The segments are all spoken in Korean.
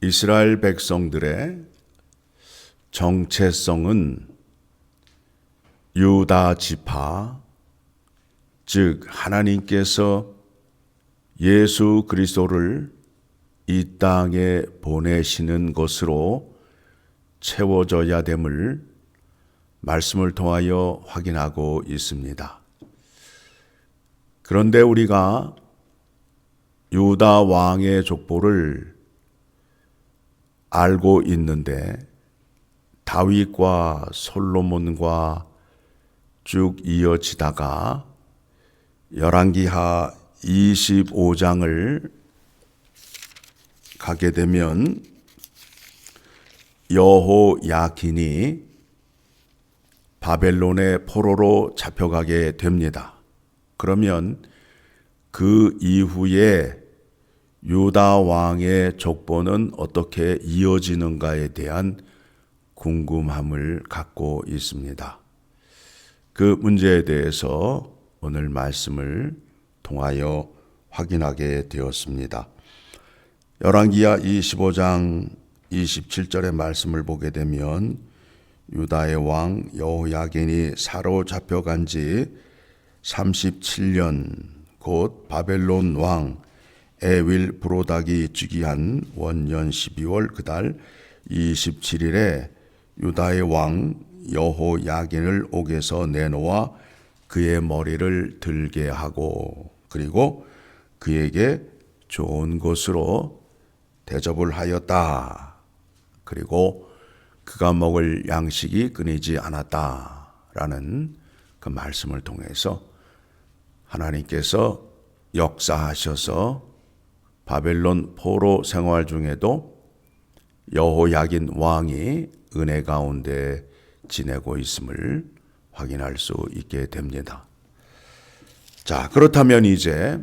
이스라엘 백성들의 정체성은 유다 지파, 즉 하나님께서 예수 그리스도를 이 땅에 보내시는 것으로 채워져야 됨을 말씀을 통하여 확인하고 있습니다. 그런데 우리가 유다 왕의 족보를 알고 있는데 다윗과 솔로몬과 쭉 이어지다가 열왕기하 25장을 가게 되면 여호야긴이 바벨론의 포로로 잡혀가게 됩니다. 그러면 그 이후에 유다 왕의 족보는 어떻게 이어지는가에 대한 궁금함을 갖고 있습니다. 그 문제에 대해서 오늘 말씀을 통하여 확인하게 되었습니다. 열왕기야 25장 27절의 말씀을 보게 되면 유다의 왕 여호야긴이 사로잡혀간 지 37년 곧 바벨론 왕 에윌 브로닥이 즉위한 원년 12월 그달 27일에 유다의 왕 여호야긴을 옥에서 내놓아 그의 머리를 들게 하고 그리고 그에게 좋은 것으로 대접을 하였다. 그리고 그가 먹을 양식이 끊이지 않았다 라는 그 말씀을 통해서 하나님께서 역사하셔서 바벨론 포로 생활 중에도 여호야긴 왕이 은혜 가운데 지내고 있음을 확인할 수 있게 됩니다. 자, 그렇다면 이제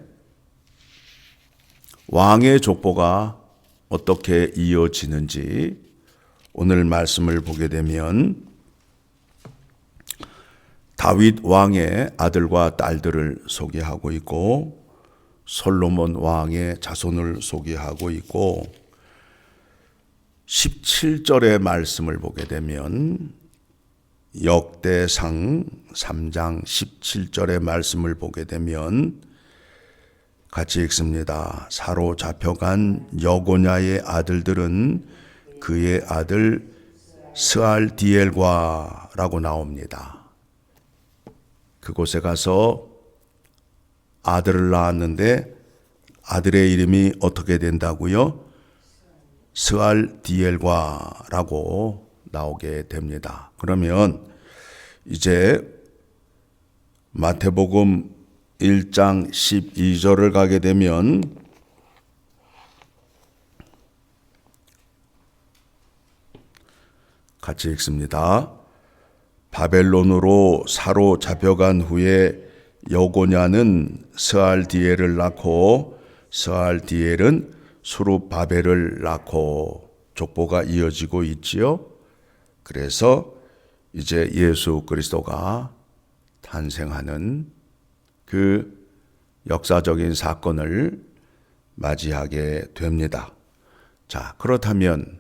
왕의 족보가 어떻게 이어지는지 오늘 말씀을 보게 되면 다윗 왕의 아들과 딸들을 소개하고 있고 솔로몬 왕의 자손을 소개하고 있고 17절의 말씀을 보게 되면 역대상 3장 17절의 말씀을 보게 되면 같이 읽습니다. 사로잡혀간 여고냐의 아들들은 그의 아들 스알디엘과라고 나옵니다. 그곳에 가서 아들을 낳았는데 아들의 이름이 어떻게 된다고요? 스알디엘과라고 나오게 됩니다. 그러면 이제 마태복음 1장 12절을 가게 되면 같이 읽습니다. 바벨론으로 사로 잡혀간 후에 여고냐는 스알디엘을 낳고 스알디엘은 수룹바벨을 낳고 족보가 이어지고 있지요. 그래서 이제 예수 그리스도가 탄생하는 그 역사적인 사건을 맞이하게 됩니다. 자, 그렇다면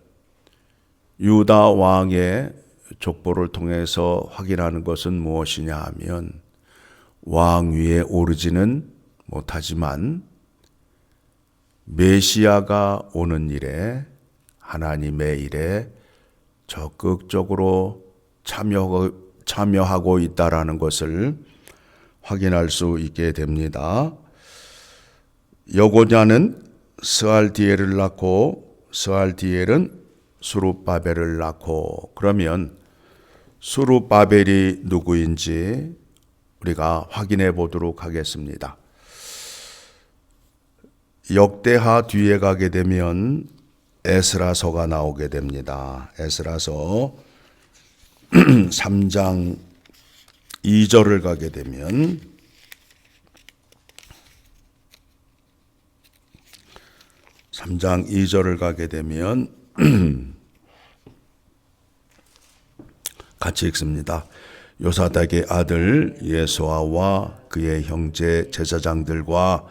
유다 왕의 족보를 통해서 확인하는 것은 무엇이냐 하면 왕 위에 오르지는 못하지만 메시아가 오는 일에 하나님의 일에 적극적으로 참여하고, 참여하고 있다라는 것을 확인할 수 있게 됩니다. 여고냐는 스알디엘을 낳고 스알디엘은 수룹바벨을 낳고 그러면 수룹바벨이 누구인지 우리가 확인해 보도록 하겠습니다. 역대하 뒤에 가게 되면 에스라서가 나오게 됩니다. 에스라서 3장 2절을 가게 되면 삼장 2절을 가게 되면 같이 읽습니다. 요사닥의 아들 예수아와 그의 형제 제사장들과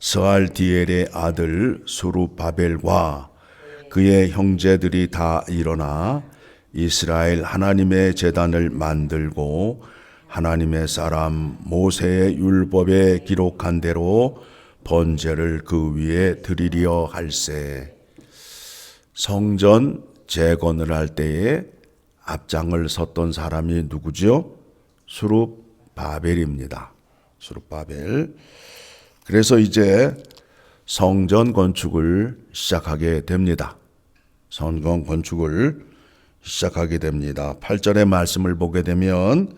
스알디엘의 아들 수루바벨과 그의 형제들이 다 일어나 이스라엘 하나님의 제단을 만들고 하나님의 사람 모세의 율법에 기록한 대로 번제를 그 위에 드리려 할세. 성전 재건을 할 때에 앞장을 섰던 사람이 누구죠? 수룹 바벨입니다. 수룹 바벨. 그래서 이제 성전 건축을 시작하게 됩니다. 성전 건축을 시작하게 됩니다. 8절의 말씀을 보게 되면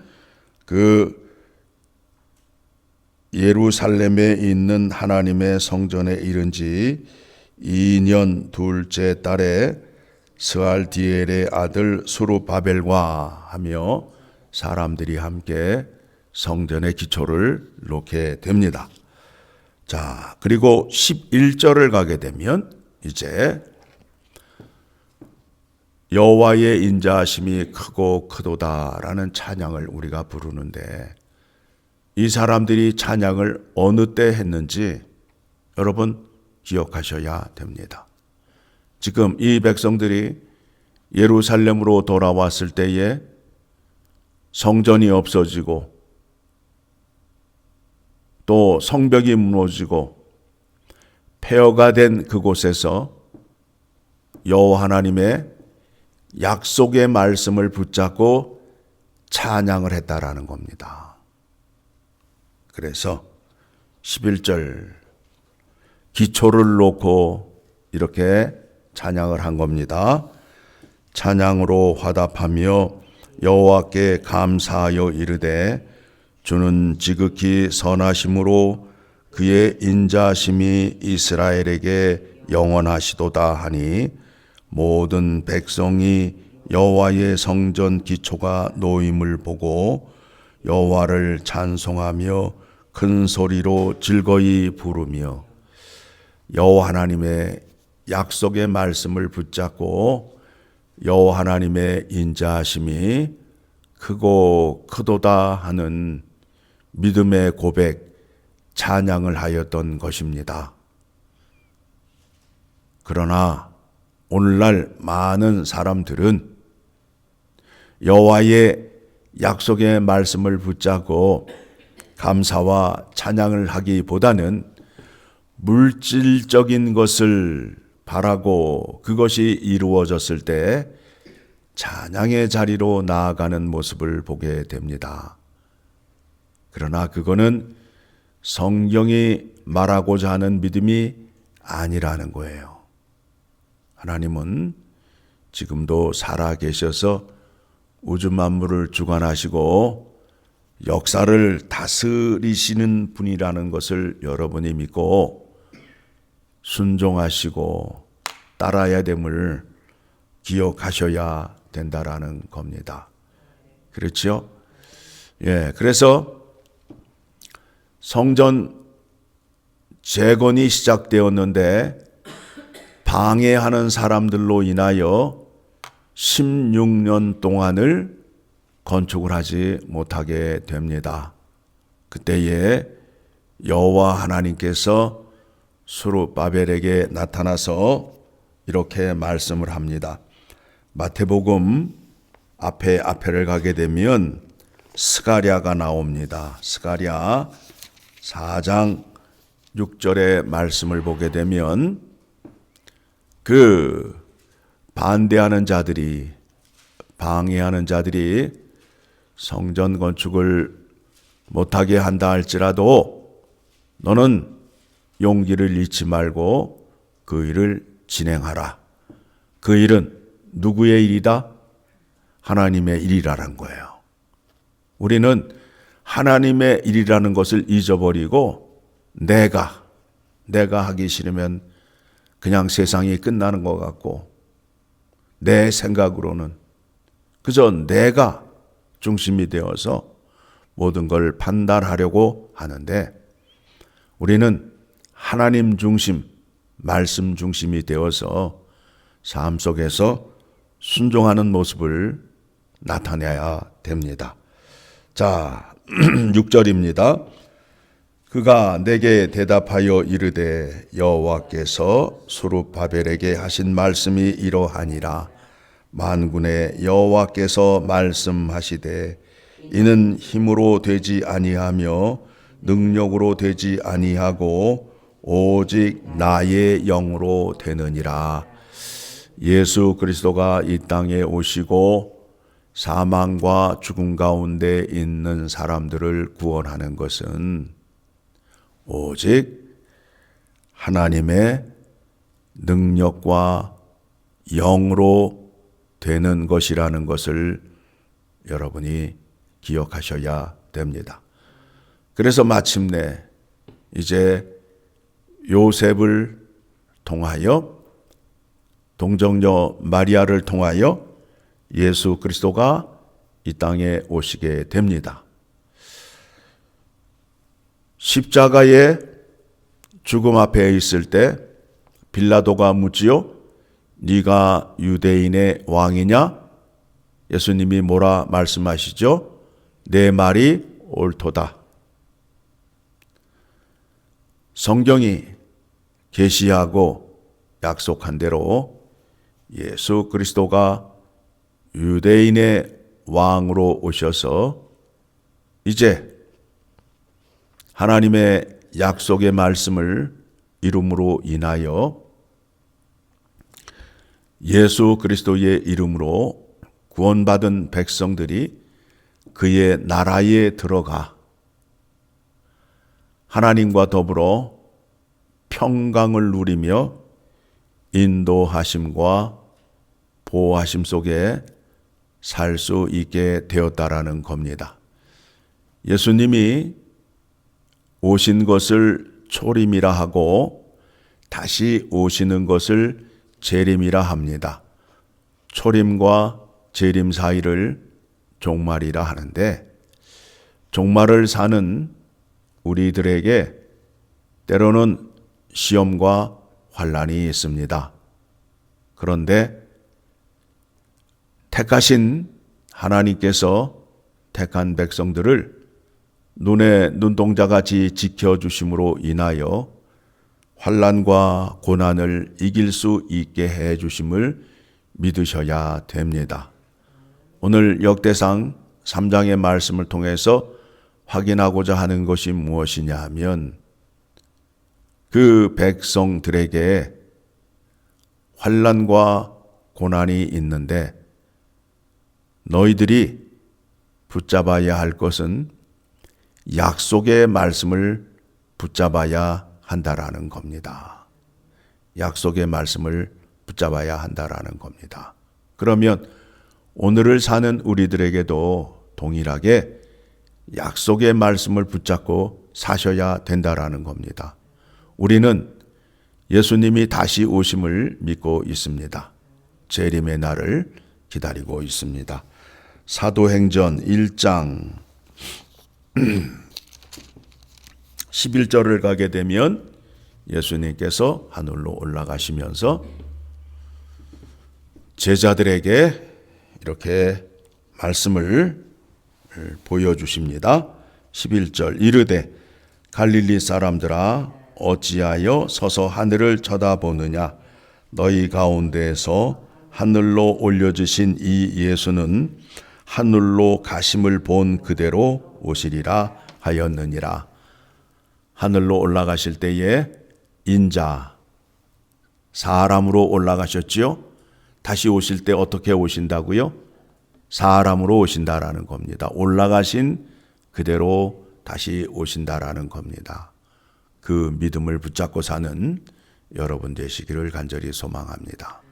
그 예루살렘에 있는 하나님의 성전에 이른 지 2년 둘째 달에 스알디엘의 아들 수르바벨과 하며 사람들이 함께 성전의 기초를 놓게 됩니다. 자, 그리고 11절을 가게 되면 이제 여호와의 인자하심이 크고 크도다라는 찬양을 우리가 부르는데 이 사람들이 찬양을 어느 때 했는지 여러분 기억하셔야 됩니다. 지금 이 백성들이 예루살렘으로 돌아왔을 때에 성전이 없어지고 또 성벽이 무너지고 폐허가 된 그곳에서 여호와 하나님의 약속의 말씀을 붙잡고 찬양을 했다라는 겁니다. 그래서 11절 기초를 놓고 이렇게 찬양을 한 겁니다. 찬양으로 화답하며 여호와께 감사하여 이르되 주는 지극히 선하심으로 그의 인자심이 이스라엘에게 영원하시도다 하니 모든 백성이 여호와의 성전 기초가 놓임을 보고 여호와를 찬송하며 큰 소리로 즐거이 부르며 여호와 하나님의 약속의 말씀을 붙잡고 여호와 하나님의 인자하심이 크고 크도다 하는 믿음의 고백 찬양을 하였던 것입니다. 그러나 오늘날 많은 사람들은 여호와의 약속의 말씀을 붙잡고 감사와 찬양을 하기보다는 물질적인 것을 바라고 그것이 이루어졌을 때 찬양의 자리로 나아가는 모습을 보게 됩니다. 그러나 그거는 성경이 말하고자 하는 믿음이 아니라는 거예요. 하나님은 지금도 살아 계셔서 우주 만물을 주관하시고 역사를 다스리시는 분이라는 것을 여러분이 믿고 순종하시고 따라야 됨을 기억하셔야 된다라는 겁니다. 그렇죠? 예, 그래서 성전 재건이 시작되었는데 방해하는 사람들로 인하여 16년 동안을 건축을 하지 못하게 됩니다. 그때에 여호와 하나님께서 수르바벨에게 나타나서 이렇게 말씀을 합니다. 마태복음 앞에 앞에를 가게 되면 스가랴가 나옵니다. 스가랴 4장 6절의 말씀을 보게 되면 그 반대하는 자들이 방해하는 자들이 성전 건축을 못하게 한다 할지라도 너는 용기를 잃지 말고 그 일을 진행하라. 그 일은 누구의 일이다? 하나님의 일이라는 거예요. 우리는 하나님의 일이라는 것을 잊어버리고 내가 내가 하기 싫으면 그냥 세상이 끝나는 것 같고 내 생각으로는 그저 내가 중심이 되어서 모든 걸 판단하려고 하는데 우리는 하나님 중심, 말씀 중심이 되어서 삶 속에서 순종하는 모습을 나타내야 됩니다. 자, 6절입니다. 그가 내게 대답하여 이르되 여호와께서 수룹바벨에게 하신 말씀이 이러하니라 만군의 여호와께서 말씀하시되 이는 힘으로 되지 아니하며 능력으로 되지 아니하고 오직 나의 영으로 되느니라 예수 그리스도가 이 땅에 오시고 사망과 죽음 가운데 있는 사람들을 구원하는 것은 오직 하나님의 능력과 영으로 되는 것이라는 것을 여러분이 기억하셔야 됩니다. 그래서 마침내 이제 요셉을 통하여 동정녀 마리아를 통하여 예수 그리스도가 이 땅에 오시게 됩니다. 십자가의 죽음 앞에 있을 때 빌라도가 묻지요. 네가 유대인의 왕이냐? 예수님이 뭐라 말씀하시죠? 내 말이 옳도다. 성경이 계시하고 약속한 대로 예수 그리스도가 유대인의 왕으로 오셔서 이제 하나님의 약속의 말씀을 이름으로 인하여 예수 그리스도의 이름으로 구원받은 백성들이 그의 나라에 들어가 하나님과 더불어 평강을 누리며 인도하심과 보호하심 속에 살 수 있게 되었다라는 겁니다. 예수님이 오신 것을 초림이라 하고 다시 오시는 것을 재림이라 합니다. 초림과 재림 사이를 종말이라 하는데 종말을 사는 우리들에게 때로는 시험과 환란이 있습니다. 그런데 택하신 하나님께서 택한 백성들을 눈에 눈동자같이 지켜 주심으로 인하여 환란과 고난을 이길 수 있게 해 주심을 믿으셔야 됩니다. 오늘 역대상 3장의 말씀을 통해서 확인하고자 하는 것이 무엇이냐 하면 그 백성들에게 환란과 고난이 있는데 너희들이 붙잡아야 할 것은 약속의 말씀을 붙잡아야 한다라는 겁니다. 약속의 말씀을 붙잡아야 한다라는 겁니다. 그러면 오늘을 사는 우리들에게도 동일하게 약속의 말씀을 붙잡고 사셔야 된다라는 겁니다. 우리는 예수님이 다시 오심을 믿고 있습니다. 재림의 날을 기다리고 있습니다. 사도행전 1장 11절을 가게 되면 예수님께서 하늘로 올라가시면서 제자들에게 이렇게 말씀을 보여주십니다. 11절 이르되 갈릴리 사람들아 어찌하여 서서 하늘을 쳐다보느냐 너희 가운데에서 하늘로 올려주신 이 예수는 하늘로 가심을 본 그대로 오시리라 하였느니라. 하늘로 올라가실 때에 인자 사람으로 올라가셨지요. 다시 오실 때 어떻게 오신다고요? 사람으로 오신다라는 겁니다. 올라가신 그대로 다시 오신다라는 겁니다. 그 믿음을 붙잡고 사는 여러분 되시기를 간절히 소망합니다.